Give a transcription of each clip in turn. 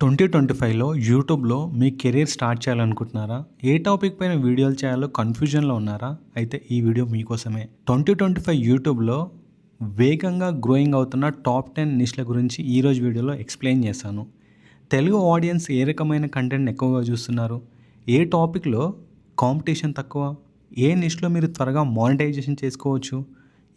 Twenty twenty ఫైవ్లో యూట్యూబ్లో మీ career start చేయాలనుకుంటున్నారా? ఏ టాపిక్ పైన వీడియోలు చేయాలో కన్ఫ్యూజన్లో ఉన్నారా? అయితే ఈ వీడియో మీకోసమే. ట్వంటీ ట్వంటీ ఫైవ్ యూట్యూబ్లో వేగంగా గ్రోయింగ్ అవుతున్న టాప్ టెన్ నిష్ల గురించి ఈరోజు వీడియోలో ఎక్స్ప్లెయిన్ చేశాను. తెలుగు ఆడియన్స్ ఏ రకమైన కంటెంట్ ఎక్కువగా చూస్తున్నారు? ఏ టాపిక్లో కాంపిటీషన్ తక్కువ? ఏ నిష్లో మీరు త్వరగా మానిటైజేషన్ చేసుకోవచ్చు?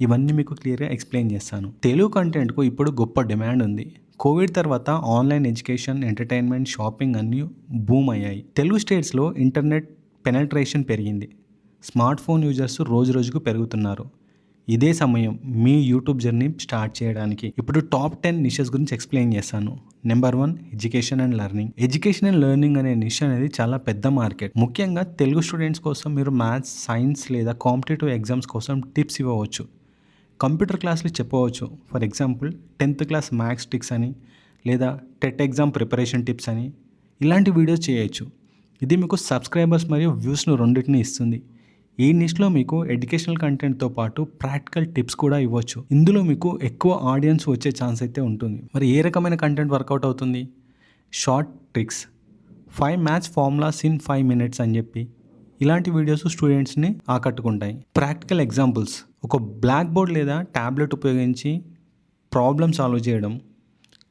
ఇవన్నీ మీకు క్లియర్గా ఎక్స్ప్లెయిన్ చేస్తాను. తెలుగు కంటెంట్కు ఇప్పుడు గొప్ప డిమాండ్ ఉంది. కోవిడ్ తర్వాత ఆన్లైన్ ఎడ్యుకేషన్ ఎంటర్టైన్మెంట్ షాపింగ్ అన్నీ బూమ్ అయ్యాయి. తెలుగు స్టేట్స్లో ఇంటర్నెట్ పెనట్రేషన్ పెరిగింది. స్మార్ట్ ఫోన్ యూజర్స్ రోజు రోజుకు పెరుగుతున్నారు. ఇదే సమయం మీ యూట్యూబ్ జర్నీ స్టార్ట్ చేయడానికి. ఇప్పుడు టాప్ టెన్ నిషెస్ గురించి ఎక్స్ప్లెయిన్ చేస్తాను. Number one education and learning. Education and learning అనే నిష్ అనేది చాలా పెద్ద మార్కెట్. ముఖ్యంగా తెలుగు స్టూడెంట్స్ కోసం మీరు మ్యాథ్స్ సైన్స్ లేదా కాంపిటేటివ్ ఎగ్జామ్స్ కోసం టిప్స్ ఇవ్వవచ్చు. కంప్యూటర్ క్లాసులు చెప్పవచ్చు. For example tenth class maths tricks అని లేదా టెట్ ఎగ్జామ్ ప్రిపరేషన్ టిప్స్ అని ఇలాంటి వీడియోస్ చేయొచ్చు. ఇది మీకు సబ్స్క్రైబర్స్ మరియు వ్యూస్ను రెండింటిని ఇస్తుంది. ఈ నిష్లో మీకు ఎడ్యుకేషనల్ కంటెంట్తో పాటు ప్రాక్టికల్ టిప్స్ కూడా ఇవ్వచ్చు. ఇందులో మీకు ఎక్కువ ఆడియన్స్ వచ్చే ఛాన్స్ అయితే ఉంటుంది. మరి ఏ రకమైన కంటెంట్ వర్కౌట్ అవుతుంది? Short tricks five maths formulas in five minutes అని చెప్పి ఇలాంటి వీడియోస్ స్టూడెంట్స్ని ఆకట్టుకుంటాయి. ప్రాక్టికల్ ఎగ్జాంపుల్స్ ఒక బ్లాక్ బోర్డ్ లేదా ట్యాబ్లెట్ ఉపయోగించి ప్రాబ్లమ్ సాల్వ్ చేయడం.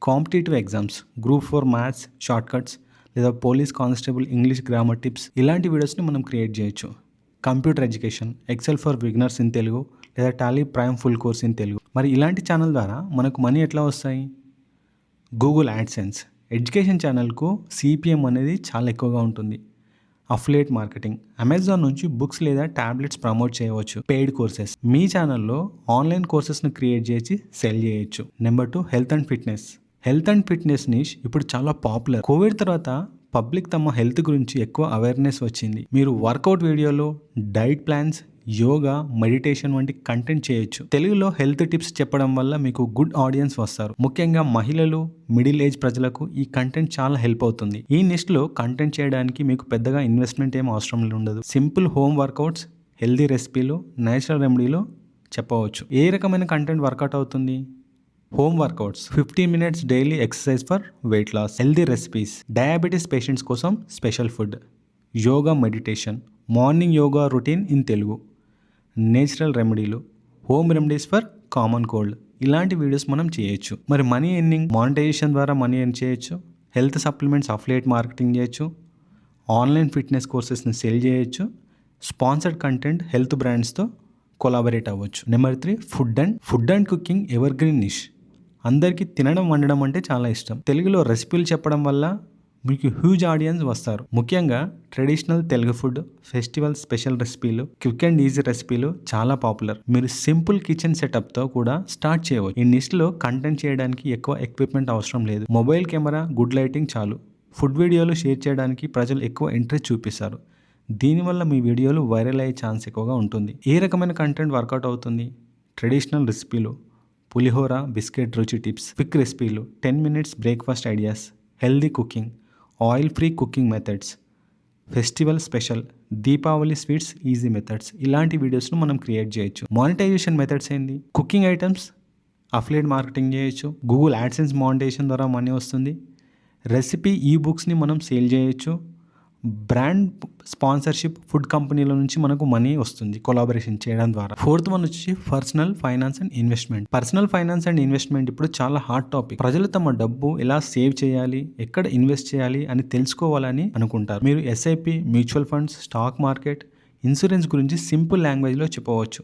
Competitive exams group four maths shortcuts లేదా police constable English grammar tips ఇలాంటి వీడియోస్ని మనం క్రియేట్ చేయొచ్చు. Computer education excel for beginners in Telugu లేదా tally prime full course in Telugu మరి ఇలాంటి ఛానల్ ద్వారా మనకు మనీ ఎట్లా వస్తాయి? గూగుల్ యాడ్సెన్స్ ఎడ్యుకేషన్ ఛానల్కు సిపిఎం అనేది చాలా ఎక్కువగా ఉంటుంది. Affiliate marketing. అమెజాన్ నుంచి బుక్స్ లేదా ట్యాబ్లెట్స్ ప్రమోట్ చేయవచ్చు. Paid courses. మీ ఛానల్లో ఆన్లైన్ కోర్సెస్ను క్రియేట్ చేసి సెల్ చేయొచ్చు. Number two health and fitness. Health and fitness niche ఇప్పుడు చాలా పాపులర్. కోవిడ్ తర్వాత పబ్లిక్ తమ హెల్త్ గురించి ఎక్కువ అవేర్నెస్ వచ్చింది. మీరు వర్కౌట్ వీడియోలు డైట్ ప్లాన్స్ యోగా మెడిటేషన్ వంటి కంటెంట్ చేయొచ్చు. తెలుగులో హెల్త్ టిప్స్ చెప్పడం వల్ల మీకు గుడ్ ఆడియన్స్ వస్తారు. ముఖ్యంగా మహిళలు మిడిల్ ఏజ్ ప్రజలకు ఈ కంటెంట్ చాలా హెల్ప్ అవుతుంది. ఈ లిస్ట్లో కంటెంట్ చేయడానికి మీకు పెద్దగా ఇన్వెస్ట్మెంట్ ఏం అవసరం ఉండదు. సింపుల్ హోమ్ వర్కౌట్స్ హెల్దీ రెసిపీలు నేచురల్ రెమెడీలు చెప్పవచ్చు. ఏ రకమైన కంటెంట్ వర్కౌట్ అవుతుంది? Home workouts fifty minutes daily exercise for weight loss healthy recipes diabetes patients కోసం special food yoga meditation morning yoga routine in Telugu natural రెమెడీలు home remedies for common cold. ఇలాంటి videos మనం చేయొచ్చు. మరి money earning monetization ద్వారా money earn చేయొచ్చు. Health supplements affiliate marketing చేయొచ్చు. Online fitness కోర్సెస్ని sell చేయొచ్చు. స్పాన్సర్డ్ కంటెంట్ హెల్త్ బ్రాండ్స్తో కొలాబరేట్ అవ్వచ్చు. Number three food and food and cooking evergreen niche అందరికీ తినడం వండడం అంటే చాలా ఇష్టం. తెలుగులో రెసిపీలు చెప్పడం వల్ల మీకు హ్యూజ్ ఆడియన్స్ వస్తారు. ముఖ్యంగా traditional Telugu food festival special రెసిపీలు quick and easy రెసిపీలు చాలా పాపులర్ మీరు సింపుల్ కిచెన్ సెటప్తో కూడా స్టార్ట్ చేయవచ్చు. ఈ లిస్ట్లో కంటెంట్ చేయడానికి ఎక్కువ ఎక్విప్మెంట్ అవసరం లేదు. మొబైల్ కెమెరా గుడ్ లైటింగ్ చాలు. ఫుడ్ వీడియోలు షేర్ చేయడానికి ప్రజలు ఎక్కువ ఇంట్రెస్ట్ చూపిస్తారు. దీనివల్ల మీ వీడియోలు వైరల్ అయ్యే ఛాన్స్ ఎక్కువగా ఉంటుంది. ఏ రకమైన కంటెంట్ వర్కౌట్ అవుతుంది? ట్రెడిషనల్ రెసిపీలు పులిహోర బిస్కెట్ రుచి tips quick రెసిపీలు ten minutes breakfast ideas healthy cooking oil free cooking methods festival special Deepavali sweets easy methods ఇలాంటి వీడియోస్ను మనం క్రియేట్ చేయొచ్చు. మానిటైజేషన్ మెథడ్స్ ఏంది? కుకింగ్ ఐటమ్స్ అఫ్లేట్ మార్కెటింగ్ చేయొచ్చు. గూగుల్ యాడ్సెన్స్ మానిటైజేషన్ ద్వారా మనీ వస్తుంది. రెసిపీ ఈ బుక్స్ని మనం సేల్ చేయొచ్చు. బ్రాండ్ స్పాన్సర్షిప్ ఫుడ్ కంపెనీల నుంచి మనకు మనీ వస్తుంది కొలాబరేషన్ చేయడం ద్వారా. ఫోర్త్ వన్ వచ్చి personal finance and investment. Personal finance and investment ఇప్పుడు చాలా హాట్ టాపిక్. ప్రజలు తమ డబ్బు ఎలా సేవ్ చేయాలి ఎక్కడ ఇన్వెస్ట్ చేయాలి అని తెలుసుకోవాలని అనుకుంటారు. మీరు SIP mutual funds stock market insurance గురించి సింపుల్ లాంగ్వేజ్లో చెప్పవచ్చు.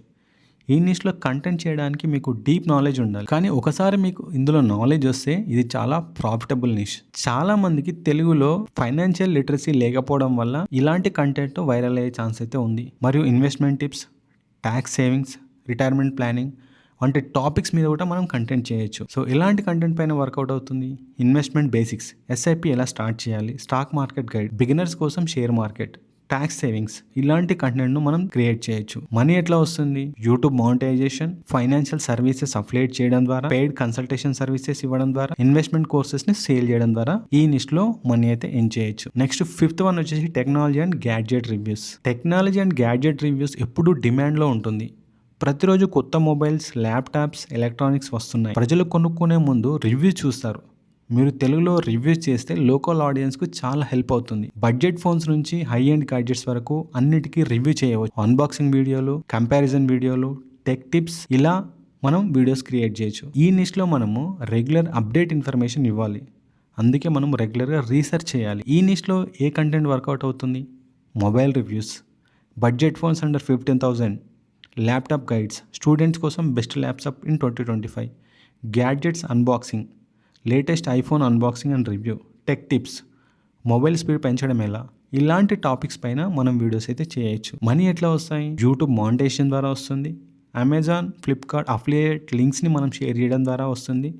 ఈ నిష్లో కంటెంట్ చేయడానికి మీకు డీప్ నాలెడ్జ్ ఉండాలి. కానీ ఒకసారి మీకు ఇందులో నాలెడ్జ్ వస్తే ఇది చాలా ప్రాఫిటబుల్ నిష్ చాలా మందికి తెలుగులో ఫైనాన్షియల్ లిటరసీ లేకపోవడం వల్ల ఇలాంటి కంటెంట్ వైరల్ అయ్యే ఛాన్స్ అయితే ఉంది. మరియు investment tips tax savings retirement planning వంటి టాపిక్స్ మీద కూడా మనం కంటెంట్ చేయొచ్చు. సో ఎలాంటి కంటెంట్ పైన వర్కౌట్ అవుతుంది? ఇన్వెస్ట్మెంట్ బేసిక్స్ ఎస్ఐపి ఎలా స్టార్ట్ చేయాలి? స్టాక్ మార్కెట్ గైడ్ బిగినర్స్ కోసం షేర్ మార్కెట్ ట్యాక్స్ సేవింగ్స్ ఇలాంటి కంటెంట్ను మనం క్రియేట్ చేయొచ్చు. మనీ ఎట్లా వస్తుంది? YouTube monetization financial services affiliate చేయడం ద్వారా పెయిడ్ కన్సల్టేషన్ సర్వీసెస్ ఇవ్వడం ద్వారా ఇన్వెస్ట్మెంట్ కోర్సెస్ని సేల్ చేయడం ద్వారా ఈ నిస్ట్లో మనీ అయితే ఎన్ చేయొచ్చు. నెక్స్ట్ ఫిఫ్త్ వన్ వచ్చేసి technology and gadget reviews technology and gadget reviews ఎప్పుడు డిమాండ్లో ఉంటుంది. ప్రతిరోజు కొత్త మొబైల్స్ ల్యాప్టాప్స్ ఎలక్ట్రానిక్స్ వస్తున్నాయి. ప్రజలు కొనుక్కునే ముందు రివ్యూ చూస్తారు. మీరు తెలుగులో రివ్యూస్ చేస్తే లోకల్ ఆడియన్స్కు చాలా హెల్ప్ అవుతుంది. బడ్జెట్ ఫోన్స్ నుంచి హై ఎండ్ గ్యాడ్జెట్స్ వరకు అన్నిటికీ రివ్యూ చేయవచ్చు. అన్బాక్సింగ్ వీడియోలు కంపారిజన్ వీడియోలు టెక్ టిప్స్ ఇలా మనం వీడియోస్ క్రియేట్ చేయొచ్చు. ఈ నిష్లో మనము రెగ్యులర్ అప్డేట్ ఇన్ఫర్మేషన్ ఇవ్వాలి. అందుకే మనం రెగ్యులర్గా రీసెర్చ్ చేయాలి. ఈ నిష్లో ఏ కంటెంట్ వర్కౌట్ అవుతుంది? Mobile reviews budget phones under fifteen thousand laptop guides students కోసం best laptop in twenty twenty five gadgets unboxing latest iPhone unboxing and review tech tips mobile speed పెంచడం ఎలా? ఇలాంటి టాపిక్స్ పైన మనం వీడియోస్ అయితే చేయొచ్చు. Money ఎట్లా వస్తాయి? యూట్యూబ్ మానిటేషన్ ద్వారా వస్తుంది. అమెజాన్ ఫ్లిప్కార్ట్ అఫిలియేట్ లింక్స్ని మనం షేర్ చేయడం ద్వారా వస్తుంది.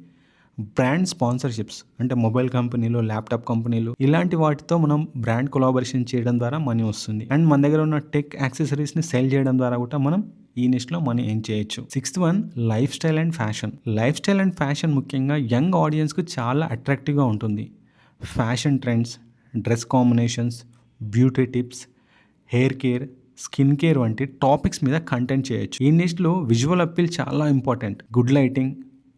బ్రాండ్ స్పాన్సర్షిప్స్ అంటే మొబైల్ కంపెనీలు ల్యాప్టాప్ కంపెనీలు ఇలాంటి వాటితో మనం బ్రాండ్ కొలాబరేషన్ చేయడం ద్వారా మనీ వస్తుంది. అండ్ మన దగ్గర ఉన్న టెక్ యాక్సెసరీస్ని సెల్ చేయడం ద్వారా కూడా మనం ఈ నిష్లో మనీ ఏం చేయొచ్చు? Sixth one lifestyle and fashion lifestyle and fashion ముఖ్యంగా యంగ్ ఆడియన్స్కు చాలా అట్రాక్టివ్గా ఉంటుంది. Fashion trends dress combinations beauty tips hair care skin care వంటి టాపిక్స్ మీద కంటెంట్ చేయొచ్చు. ఈ నిష్లో విజువల్ అప్పీల్ చాలా important good lighting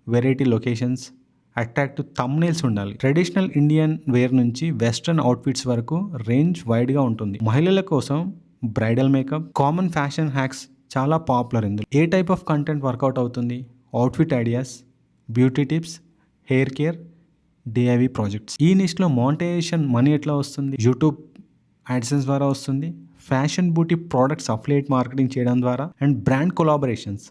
variety locations attractive thumbnails ఉండాలి. ట్రెడిషనల్ ఇండియన్ వేర్ నుంచి వెస్ట్రన్ అవుట్ఫిట్స్ వరకు రేంజ్ వైడ్గా ఉంటుంది. మహిళల కోసం bridal makeup common fashion hacks చాలా పాపులర్ ఇందులో. ఏ type of content work out అవుతుంది? Outfit ideas beauty tips hair care DIY projects ఈ నిష్లో మానిటైజేషన్ మనీ ఎట్లా వస్తుంది? యూట్యూబ్ యాడ్సెన్స్ ద్వారా వస్తుంది. Fashion beauty products affiliate marketing చేయడం ద్వారా. అండ్ బ్రాండ్ కొలాబరేషన్స్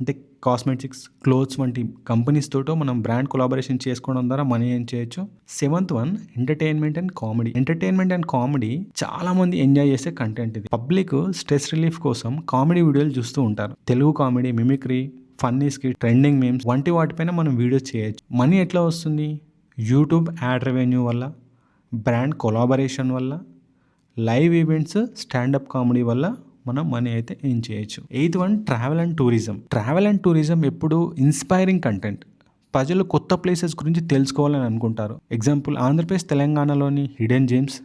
అంటే కాస్మెటిక్స్ క్లోత్స్ వంటి కంపెనీస్ తోటో మనం బ్రాండ్ కొలాబరేషన్ చేసుకోవడం ద్వారా మనీ ఏం చేయొచ్చు. Seventh one entertainment and comedy. Entertainment and comedy చాలా మంది ఎంజాయ్ చేసే కంటెంట్ ఇది. పబ్లిక్ స్ట్రెస్ రిలీఫ్ కోసం కామెడీ వీడియోలు చూస్తూ ఉంటారు. Telugu comedy mimicry funny skit trending memes వంటి వాటిపైన మనం వీడియోస్ చేయొచ్చు. మనీ ఎట్లా వస్తుంది? యూట్యూబ్ యాడ్ రెవెన్యూ వల్ల బ్రాండ్ కొలాబరేషన్ వల్ల లైవ్ ఈవెంట్స్ స్టాండప్ కామెడీ వల్ల మనం మనీ అయితే ఏం చేయొచ్చు. Eighth one travel and tourism travel and tourism ఎప్పుడు ఇన్స్పైరింగ్ కంటెంట్ ప్రజలు కొత్త ప్లేసెస్ గురించి తెలుసుకోవాలని అనుకుంటారు. ఎగ్జాంపుల్ ఆంధ్రప్రదేశ్ తెలంగాణలోని hidden gems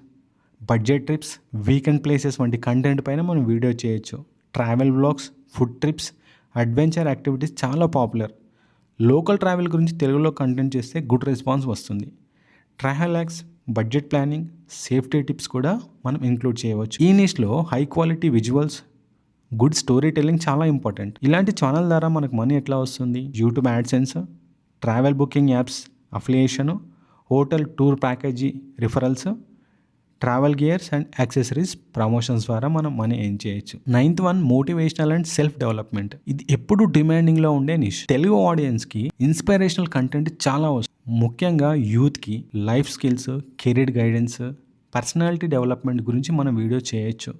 budget trips weekend places వంటి కంటెంట్ పైన మనం వీడియో చేయొచ్చు. Travel blogs food trips adventure activities చాలా పాపులర్ లోకల్ ట్రావెల్ గురించి తెలుగులో కంటెంట్ చేస్తే గుడ్ రెస్పాన్స్ వస్తుంది. Travel hacks budget planning safety tips కూడా మనం ఇంక్లూడ్ చేయవచ్చు. ఈ నిష్లో high quality visuals good storytelling చాలా ఇంపార్టెంట్. ఇలాంటి ఛానల్ ద్వారా మనకు మనీ ఎట్లా వస్తుంది? YouTube AdSense travel booking apps affiliation hotel tour package referrals travel gears and accessories promotions ద్వారా మనం మనీ ఏం చేయొచ్చు. Ninth one motivational and self development. ఇది ఎప్పుడు డిమాండింగ్లో ఉండే నిష్ తెలుగు ఆడియన్స్కి ఇన్స్పిరేషనల్ కంటెంట్ చాలా వస్తుంది ముఖ్యంగా యూత్కి life skills career guidance personality development గురించి మనం వీడియో చేయొచ్చు.